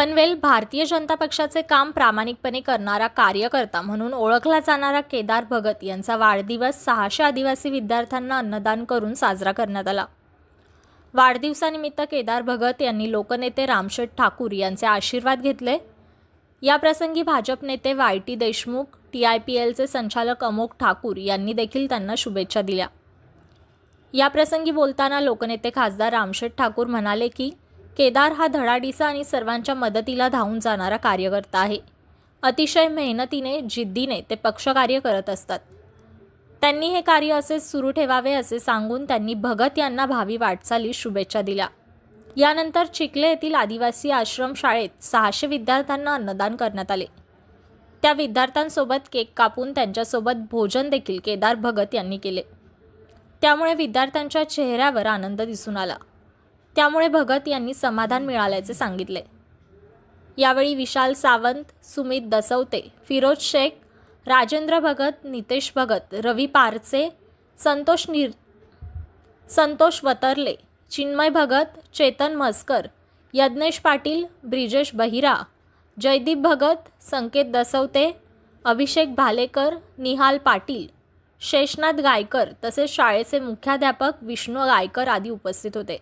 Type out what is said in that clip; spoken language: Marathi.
पनवेल भारतीय जनता पक्षाचे काम प्रामाणिकपणे करणारा कार्यकर्ता म्हणून ओळखला जाणारा केदार भगत यांचा वाढदिवस सहाशे आदिवासी विद्यार्थ्यांना अन्नदान करून साजरा करण्यात आला. वाढदिवसानिमित्त केदार भगत यांनी लोकनेते रामशेठ ठाकूर यांचे आशीर्वाद घेतले. याप्रसंगी भाजप नेते Y T Deshmukh T I P एलचे संचालक अमोक ठाकूर यांनी देखील त्यांना शुभेच्छा दिल्या. याप्रसंगी बोलताना लोकनेते खासदार रामशेठ ठाकूर म्हणाले की केदार हा धडाडीचा आणि सर्वांच्या मदतीला धावून जाणारा कार्यकर्ता आहे. अतिशय मेहनतीने जिद्दीने ते पक्षकार्य करत असतात. त्यांनी हे कार्य असेच सुरू ठेवावे असे सांगून त्यांनी भगत यांना भावी वाटचाली शुभेच्छा दिल्या. यानंतर चिखले येथील आदिवासी आश्रम शाळेत सहाशे विद्यार्थ्यांना अन्नदान करण्यात आले. त्या विद्यार्थ्यांसोबत केक कापून त्यांच्यासोबत भोजन देखील केदार भगत यांनी केले. त्यामुळे विद्यार्थ्यांच्या चेहऱ्यावर आनंद दिसून आला. त्यामुळे भगत यांनी समाधान मिळाल्याचे सांगितले. यावेळी विशाल सावंत सुमित दसवते फिरोज शेख राजेंद्र भगत नितेश भगत रवी पारचे संतोष निर संतोष वतरले चिन्मय भगत चेतन मस्कर यज्ञेश पाटील ब्रिजेश बहिरा जयदीप भगत संकेत दसवते अभिषेक भालेकर निहाल पाटील शेषनाथ गायकर तसेच शाळेचे मुख्याध्यापक विष्णू गायकर आदी उपस्थित होते.